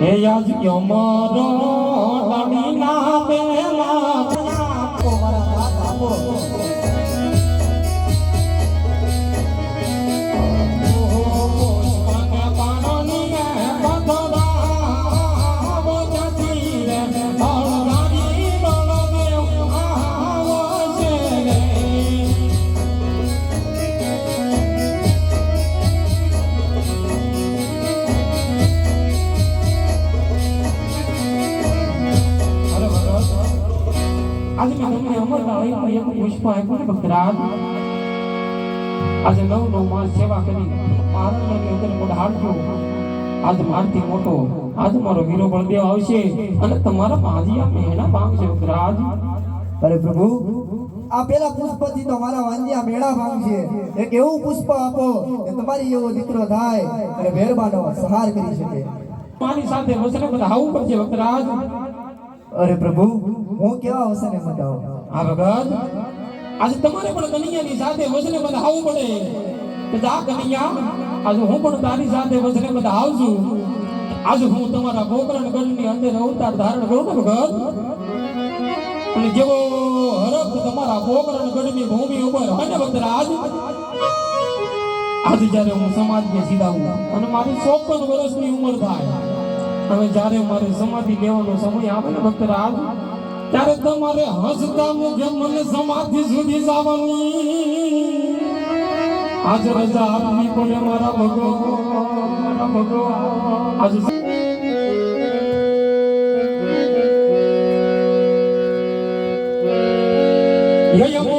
હે યાદ યમરો લાડીના બેલા આપો મારા બાપ આપો આજે મેં તમને અમર લાવી એક પુષ્પ આપ્યું ને ભક્તરાજ આજે નવ નવ માસ સેવા કરી પારણની અંદર મોઢાડજો આજ મારથી મોટો આજ મારો વીરો બળદેવ આવશે અને તમારા ભાંજિયા મહેણા પામશે ભક્તરાજ અરે પ્રભુ આ પેલા પુષ્પથી તો મારા વાંજિયા મેળા ભાંગશે એક એવું પુષ્પ આપો કે તમારી એવો દીકરો થાય અને મહેરબાનો સહાર કરી શકે મારી સાથે વસને બધા આવું પડશે ભક્તરાજ અરે પ્રભુ, હું કેવા વસને મટાવું આ ભગત આજે તમારે પણ કનૈયાની સાથે વસને બધા આવું પડે. કે જા કનૈયા, આજે હું પણ તારી સાથે વસને બધા છું આજે હું તમારા ગોકરણ ગઢની અંદર અવતાર ધારણ કરું ને ભગત અને જેવો હરખ તમારા ગોકરણ ગઢની ભૂમિ ઉપર અને ભક્તરાજ, આજે જ્યારે હું સમાજને સીધાવું અને મારી ચોપન વર્ષની ઉંમર થાય હવે જ્યારે મારે સમાધિ લેવાનો સમય આવે ને ભક્તરાજ ત્યારે તમારે હસતા મુખે મને સમાધિ સુધી જવાની. આજ રજા આપવી પડે મારા ભગો મારા ભગો આજ યયમો